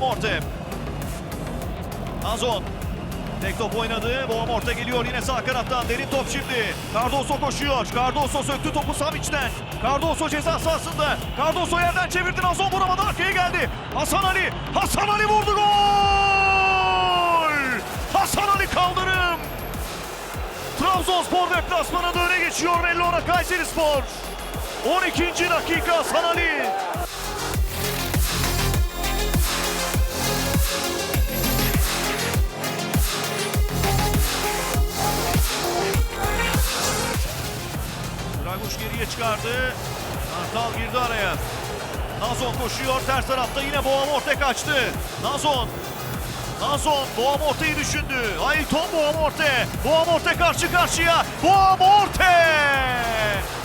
Boamorte. Nazon. Tek top oynadı. Boamorte geliyor yine sağ kanattan. Derin top şimdi. Cardoso koşuyor. Cardoso söktü topu Savic'den. Cardoso ceza sahasında. Cardoso yerden çevirdi. Nazon vuramadı. Arkaya geldi. Hasan Ali. Hasan Ali vurdu gol. Hasan Ali kaldırım. Trabzonspor deplasmanında öne geçiyor Bellona Kayseri Spor. 12. dakika Hasan Ali. Geriye çıkardı. Kartal girdi araya. Nazon koşuyor. Ters tarafta yine Boğamorte kaçtı. Nazon. Nazon Boğamorte'yi düşündü. Ailton Boğamorte. Boğamorte karşı karşıya. Boğamorte.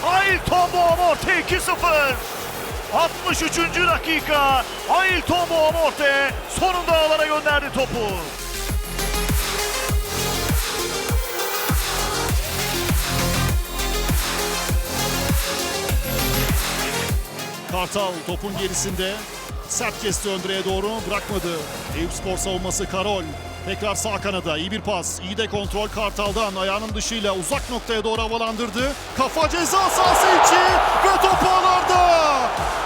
Ailton Boğamorte 2-0. 63. dakika. Ailton Boğamorte sonunda ağlara gönderdi topu. Kartal topun gerisinde sert kesti ön direğe doğru bırakmadı. Eyüp Spor savunması Karol. Tekrar sağ kanada iyi bir pas. iyi de kontrol Kartal'dan ayağının dışıyla uzak noktaya doğru havalandırdı. Kafa ceza sahası içi ve top ağlarda.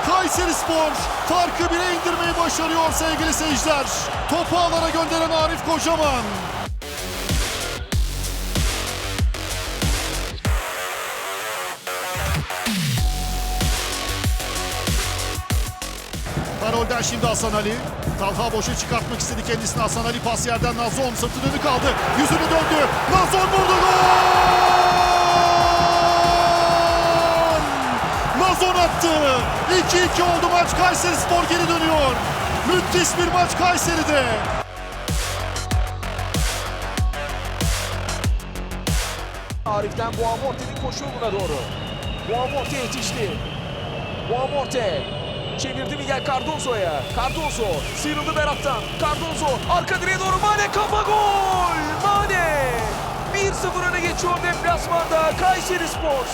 Kayseri Spor farkı bire indirmeyi başarıyor sevgili seyirciler. Topu ağlara gönderen Arif Kocaman. Karol'den şimdi Hasan Ali. Talha boşa çıkartmak istedi kendisini. Hasan Ali pas yerden Nazon sırtı dönük kaldı. Yüzünü döndü. Nazon vurdu gol! Nazon attı. 2-2 oldu maç. Kayseri Spor geri dönüyor. Müthiş bir maç Kayseri'de. Arif'ten Boğamorte'nin koşu doğru. Boğamorte yetişti. Boğamorte çevirdi Miguel Cardozo'ya. Cardozo sıyrıldı Berat'tan. Cardozo arka direğe doğru Mane kafa gol! Mane! 1-0 öne geçiyor deplasmanda Kayseri Spor.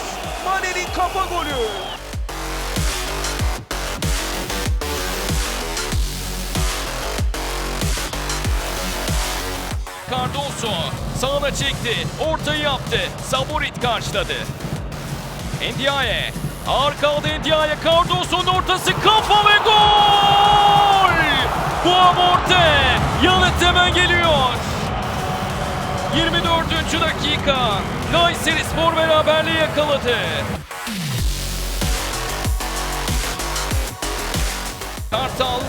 Mane'nin kafa golü. Cardoso sağına çekti. Ortayı yaptı. Saborit karşıladı. Ndiaye. Ağır kaldı Ndiaye. Cardoso'nun ortası kafa ve gol! Boamorte yanıt hemen geliyor. 24. dakika. Kayseri Spor beraberliği yakaladı. Kartal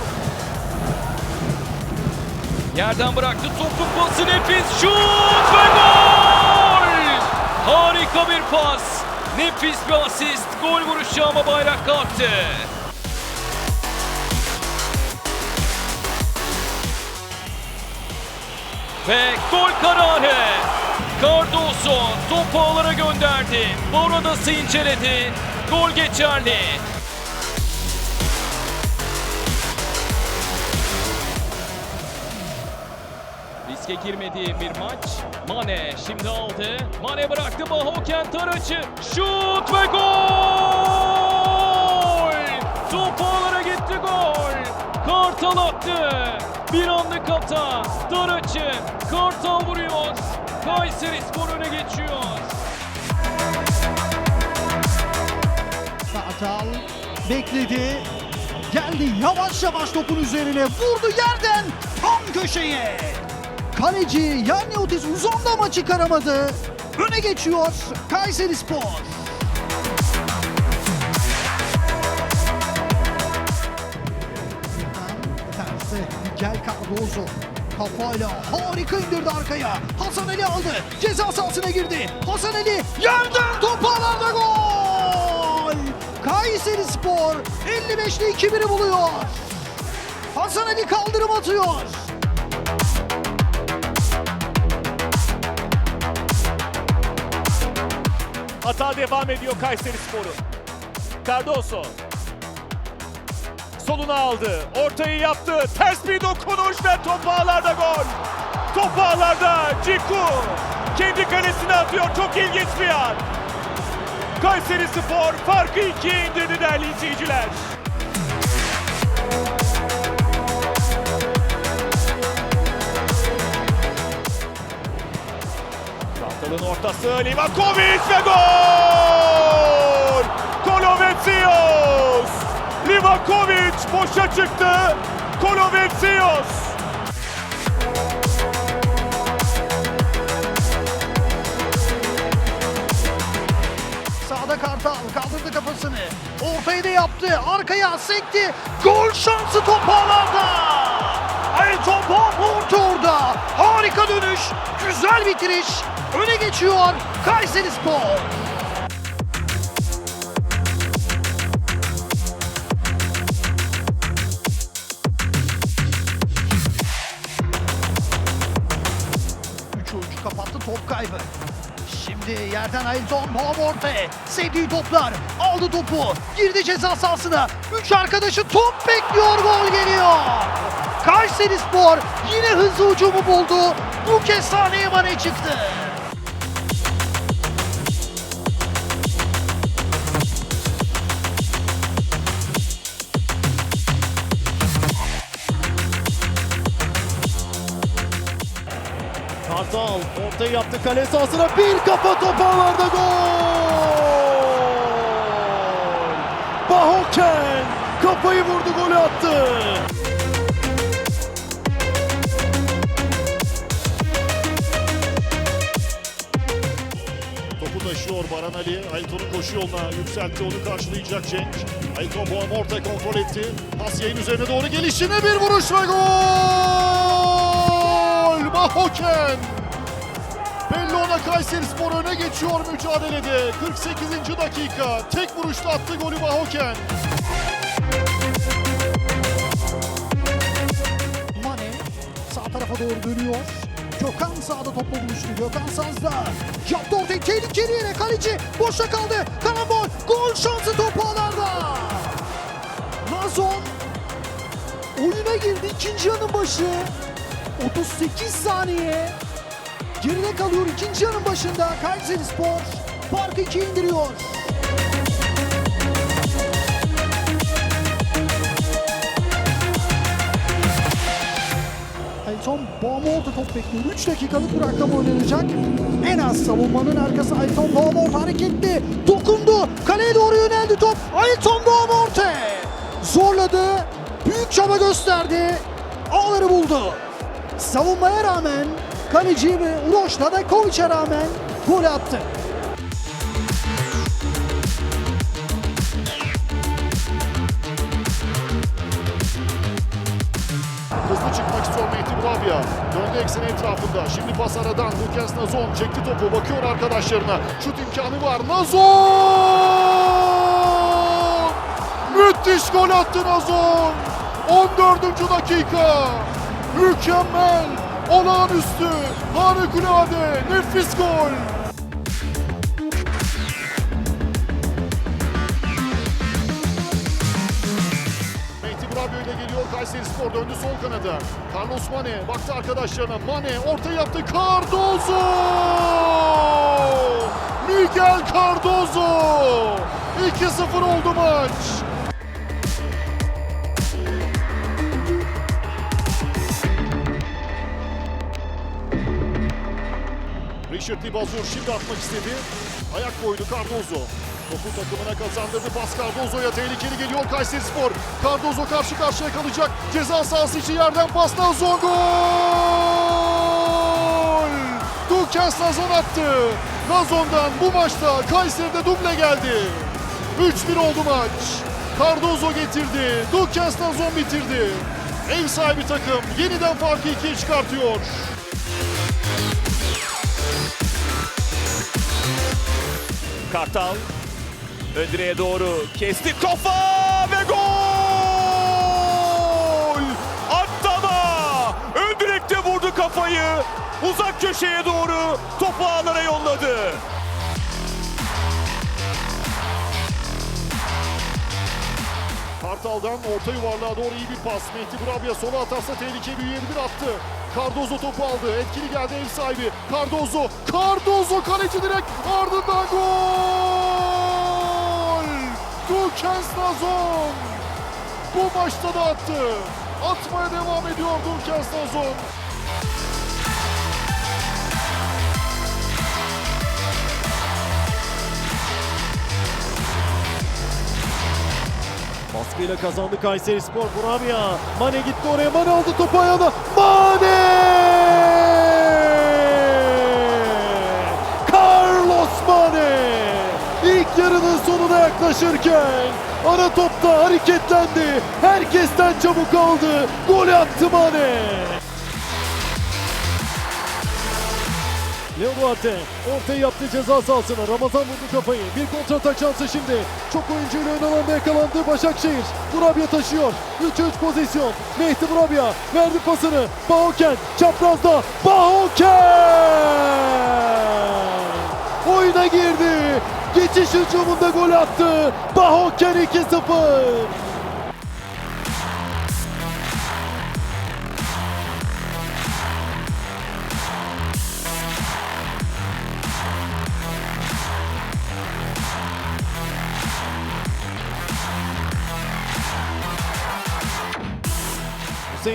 Yerden bıraktı topun pası nefis şut ve gol! Harika bir pas. Nefis bir asist. Gol vuruşu ama bayrak kalktı. Ve gol kararı. Cardoso topu ağlara gönderdi. Borodas'ı inceledi. Gol geçerli. Riske girmediği bir maç. Mane şimdi aldı. Mane bıraktı Mahoken Taraç'ı. Şut ve gol! Top ağlara gitti gol. Kartal attı. Bir anlık hata. Taraç'ı. Kartal vuruyor. Kayseri Spor öne geçiyor. Kartal bekledi. Geldi yavaş yavaş topun üzerine vurdu yerden tam köşeye. Kaleci Yanni uzun da maçı çıkaramadı. Öne geçiyor Kayseri Spor. Tersi Miguel Cardozo kafayla harika indirdi arkaya. Hasan Ali aldı. Ceza sahasına girdi. Hasan Ali yerden top alanda gol! Kayseri Spor 55'te 2-1'i buluyor. Hasan Ali kaldırım atıyor. Hata devam ediyor Kayseri Sporu. Cardoso. Soluna aldı. Ortayı yaptı. Ters bir dokunuş ve top ağlarda gol. Top ağlarda Ciku. Kendi kalesine atıyor. Çok ilginç bir an. Kayseri Spor farkı ikiye indirdi değerli izleyiciler. Kartal'ın ortası Livakovic ve gol! Kolovetsios! Livakovic boşa çıktı. Kolovetsios! Sağda Kartal kaldırdı kafasını. Ortayı da yaptı. Arkaya sekti. Gol şansı top ağlarda. Elton Boğmurt orada. Harika dönüş. Güzel bitiriş. Öne geçiyor Kayseri Spor. Üç oyuncu kapattı top kaybı. Şimdi yerden Ailton Boğmorte. Sevdiği toplar. Aldı topu. Girdi ceza sahasına. Üç arkadaşı top bekliyor. Gol geliyor. Kayseri Spor yine hızlı hücumu buldu. Bu kez sahneye Mane çıktı. Ortayı yaptı kale sahasına bir kafa top ağlarda gol! Bahoken kafayı vurdu golü attı. Topu taşıyor Baran Ali. Ailton'un koşu yoluna yükseltti. Onu karşılayacak Cenk. Ailton Boğamorte kontrol etti. Pas yayın üzerine doğru gelişine bir vuruş ve gol! Bahoken! Bellona Kayseri Spor öne geçiyor mücadelede. 48. dakika. Tek vuruşta attı golü Bahoken. Mane sağ tarafa doğru dönüyor. Gökhan sağda topla buluştu. Gökhan Saz'da. Yaptı ortayı tehlikeli yere kaleci. Boşta kaldı. Karambol. Gol şansı top ağlarda. Nazon oyuna girdi ikinci yarının başı. 38 saniye. Geride kalıyor ikinci yarının başında. Kayseri Spor farkı ikiye indiriyor. Elton Boğamort'a top bekliyor. 3 dakikalık bir rakam oynanacak. En az savunmanın arkası Elton Boğamort hareketli. Dokundu. Kaleye doğru yöneldi top. Elton Boğamort'e zorladı. Büyük çaba gösterdi. Ağları buldu. Savunmaya rağmen kaleci Uroş Ladakovic'e rağmen gol attı. Hızlı çıkmak istiyor Mehdi Burabya. Döndü eksen etrafında. Şimdi pas aradan. Lucas Nazon çekti topu. Bakıyor arkadaşlarına. Şut imkanı var. Nazon! Müthiş gol attı Nazon. 14. dakika. Mükemmel. Olağanüstü. Harikulade. Nefis gol. Mehdi Brabio ile geliyor Kayseri Spor döndü sol kanada. Carlos Mane baktı arkadaşlarına. Mane orta yaptı. Cardozo! Miguel Cardozo! 2-0 oldu maç. Richard Dibazur şimdi atmak istedi. Ayak koydu Cardozo. Topu takımına kazandırdı. Pas Cardozo'ya tehlikeli geliyor Kayseri Spor. Cardozo karşı karşıya kalacak. Ceza sahası içi yerden pas Nazon gol! Dukes Nazon attı. Nazon'dan bu maçta Kayseri'de duble geldi. 3-1 oldu maç. Cardozo getirdi. Dukes Nazon bitirdi. Ev sahibi takım yeniden farkı ikiye çıkartıyor. Kartal ön direğe doğru kesti kafa ve gol! Attama! Ön direkte vurdu kafayı. Uzak köşeye doğru topu ağlara yolladı. Kartal'dan orta yuvarlığa doğru iyi bir pas. Mehdi Burabya sola atarsa tehlike büyüyebilir attı. Cardozo topu aldı. Etkili geldi ev sahibi. Cardozo. Cardozo kaleci direkt ardından gol! Dukens. Bu maçta da attı. Atmaya devam ediyor Dukens Nazon. Baskıyla kazandı Kayseri Spor. Buramya. Mane gitti oraya. Mane aldı topu ayağına. Mane! Carlos Mane! İlk yarının sonuna yaklaşırken ana topta hareketlendi. Herkesten çabuk aldı. Golü attı Mane. Leo Duarte ortayı yaptı ceza sahasına. Ramazan vurdu kafayı. Bir kontratak şansı şimdi. Çok oyuncuyla ön alanda yakalandı Başakşehir. Burabya taşıyor. 3-3 pozisyon. Mehdi Burabya verdi pasını. Bahoken çaprazda. Bahoken! Oyuna girdi. Geçiş hücumunda gol attı. Bahoken 2-0.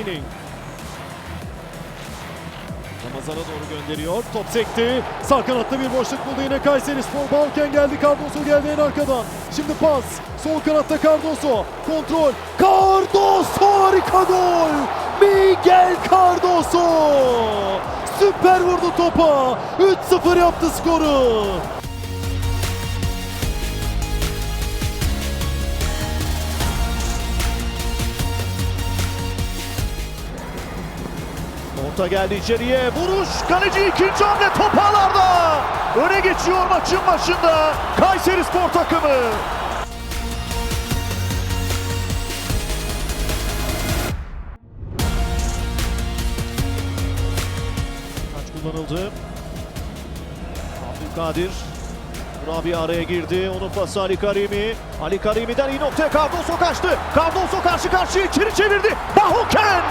Hüseyin'in. Ramazan'a doğru gönderiyor. Top sekti. Sağ kanatta bir boşluk buldu yine Kayseri Spor. Balken geldi. Cardoso geldi en arkadan. Şimdi pas. Sol kanatta Cardoso. Kontrol. Cardoso harika gol. Miguel Cardoso. Süper vurdu topa. 3-0 yaptı skoru. Orta geldi içeriye. Vuruş. Kaleci ikinci hamle top ağlarda. Öne geçiyor maçın başında. Kayseri Spor takımı. Kaç kullanıldı. Abdülkadir. Rabia araya girdi. Onun pası Ali Karimi. Ali Karimi'den iyi noktaya Cardoso kaçtı. Cardoso karşı karşıya içeri çevirdi. Bahoken!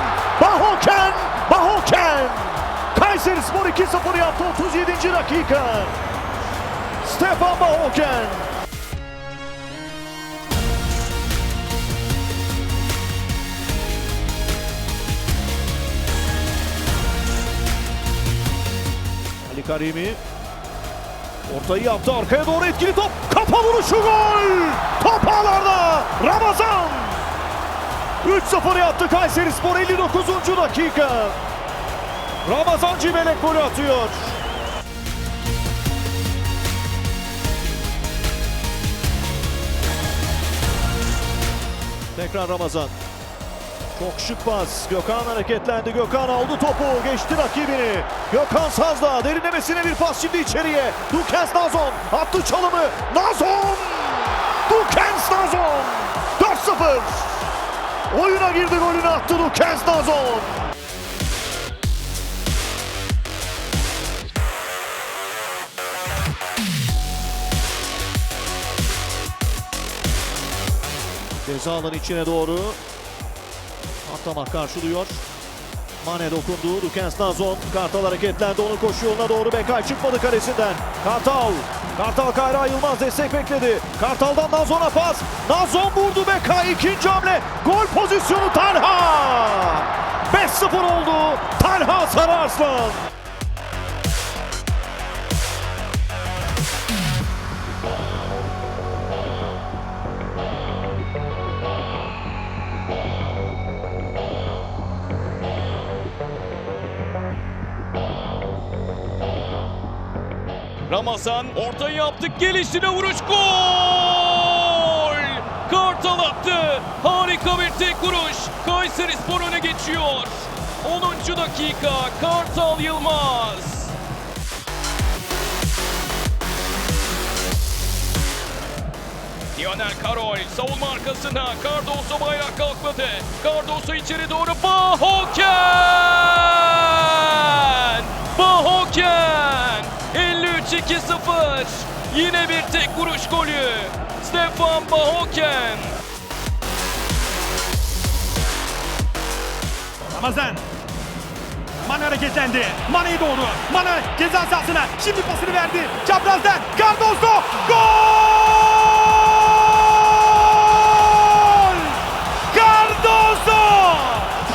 Bahoken! Kayseri Spor 2-0 yaptı 37. dakika. Stefan Bahoken. Ali Karimi Ortayı yaptı arkaya doğru etkili top. Kafa vuruşu gol. Top ağlarda. Ramazan. 3-0 yaptı Kayseri Spor 59. dakika. Ramazan Civelek golü atıyor. Tekrar Ramazan. Çok şık pas. Gökhan hareketlendi. Gökhan aldı topu. Geçti rakibini. Gökhan Sazda derinlemesine bir pas şimdi içeriye. Dukens Nazon attı çalımı. Nazon! Dukens Nazon! 4-0. Oyuna girdi golünü attı Dukens Nazon. Ceza alanı içine doğru Atamak karşılıyor. Mane dokundu. Dukens Nazon. Kartal hareketlendi. Onun koşu yoluna doğru Bekay çıkmadı kalesinden. Kartal. Kartal Kayra Yılmaz destek bekledi. Kartal'dan Nazon'a pas. Nazon vurdu Bekay. ikinci hamle. Gol pozisyonu Talha. 5-0 oldu. Talha Sararslan. Ramazan ortayı yaptık. Gelişine vuruş gol! Kartal attı. Harika bir tek vuruş. Kayseri Spor öne geçiyor. 10. dakika Kartal Yılmaz. Lionel Karol savunma arkasına Cardoso bayrak kalkmadı. Cardoso içeri doğru Bahoken! Bahoken! 53-2-0. Yine bir tek vuruş golü. Stefan Bahoken. Ramazan. Mane hareketlendi. Mane'ye doğru. Mane ceza sahasına. Şimdi pasını verdi. Çaprazdan. Cardoso. Gol! Cardoso!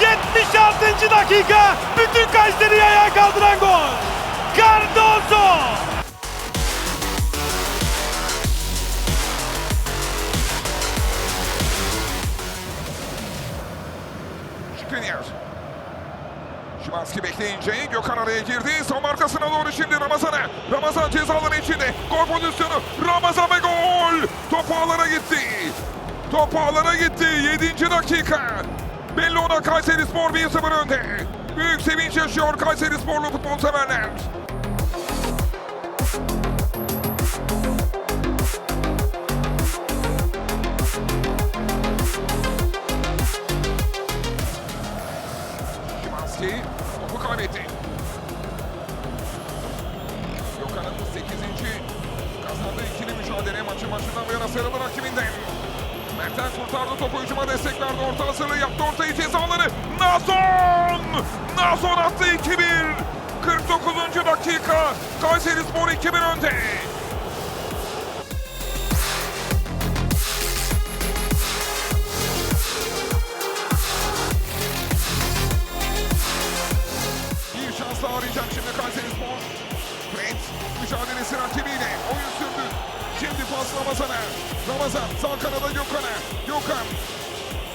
76. dakika. Bütün Kayseri'yi ayağa kaldıran gol. Şimanski bekleyince Gökhan araya girdi. Son arkasına doğru şimdi Ramazan'a. Ramazan cezaların içinde. Gol pozisyonu. Ramazan ve gol. Top ağlara gitti. Top ağlara gitti. 7. dakika. Bellona Kayseri Spor 1-0 önde. Büyük sevinç yaşıyor Kayseri Sporlu futbol severler. Sarılı rakibinden. Mertens kurtardı topu hücuma destek verdi. Orta hazırlığı yaptı. Ortayı cezaları. Nazon! Nazon attı 2-1. 49. dakika. Kayseri Spor 2-1 önde. Sağ kanada Gökhan'a.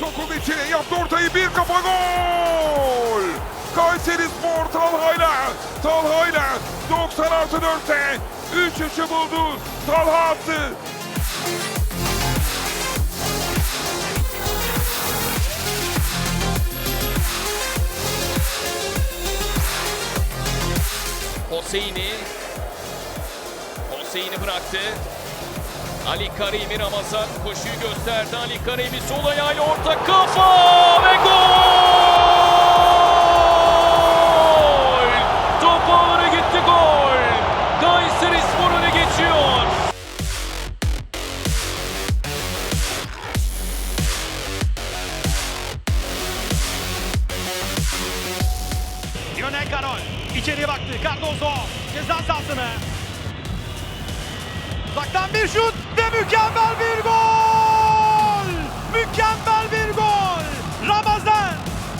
Gökhan içeri yaptı ortayı bir kafa gol. Kayseri Spor Talha'yla. Talha'yla 90 artı 4'te 3-3'ü buldu. Talha attı. Hoseyni. Hoseyni bıraktı. Ali Karimi Ramazan koşuyu gösterdi. Ali Karimi sol ayağıyla orta kafa ve gol! Top ağlara gitti gol. Kayseri Spor öne geçiyor. Lionel Karol içeriye baktı. Cardoso ceza sahasına. Uzaktan bir şut mükemmel bir gol! Mükemmel bir gol! Ramazan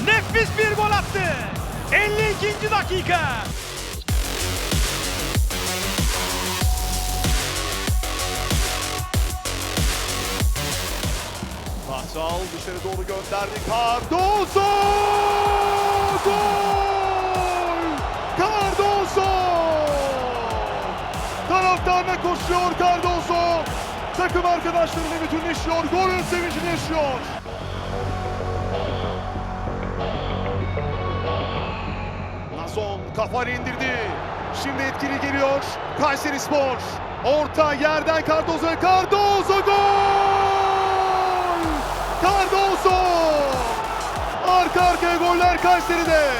nefis bir gol attı. 52. dakika. Pascal dışarı doğru gönderdi. Cardoso! Gol! Cardoso! Taraftarına koşuyor Cardoso. Takım arkadaşlarıyla bütünleşiyor. Golün sevincini yaşıyor. Nazon kafanı indirdi. Şimdi etkili geliyor. Kayseri Spor. Orta yerden Cardoso. Cardoso gol! Cardoso! Arka arkaya goller Kayseri'de.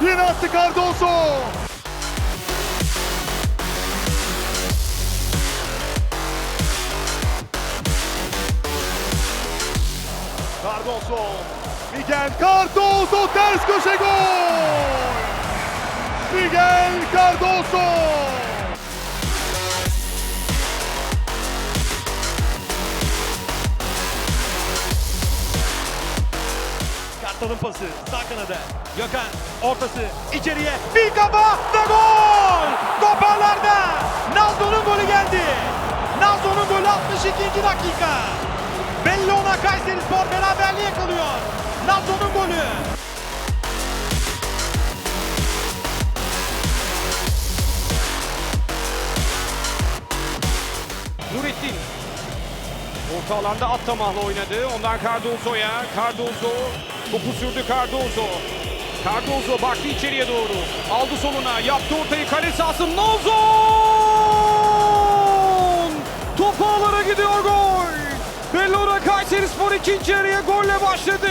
Yine attı Cardoso. Cardoso. Miguel Cardoso ters köşe gol! Miguel Cardoso! Kartal'ın pası sağ kanada. Gökhan ortası içeriye bir kafa ve gol! Toparlarda Nazlı'nın golü geldi. Nazlı'nın golü 62. dakika. Bellona Kayseri Spor beraberliğe kalıyor. Nazlı'nın golü. Nurettin. Orta alanda Attamah'la oynadı. Ondan Cardozo'ya. Cardozo topu sürdü Cardozo. Cardozo baktı içeriye doğru. Aldı soluna. Yaptı ortayı kale sahası. Nazon! Top ağlara gidiyor gol sonra Kayseri Spor ikinci yarıya golle başladı.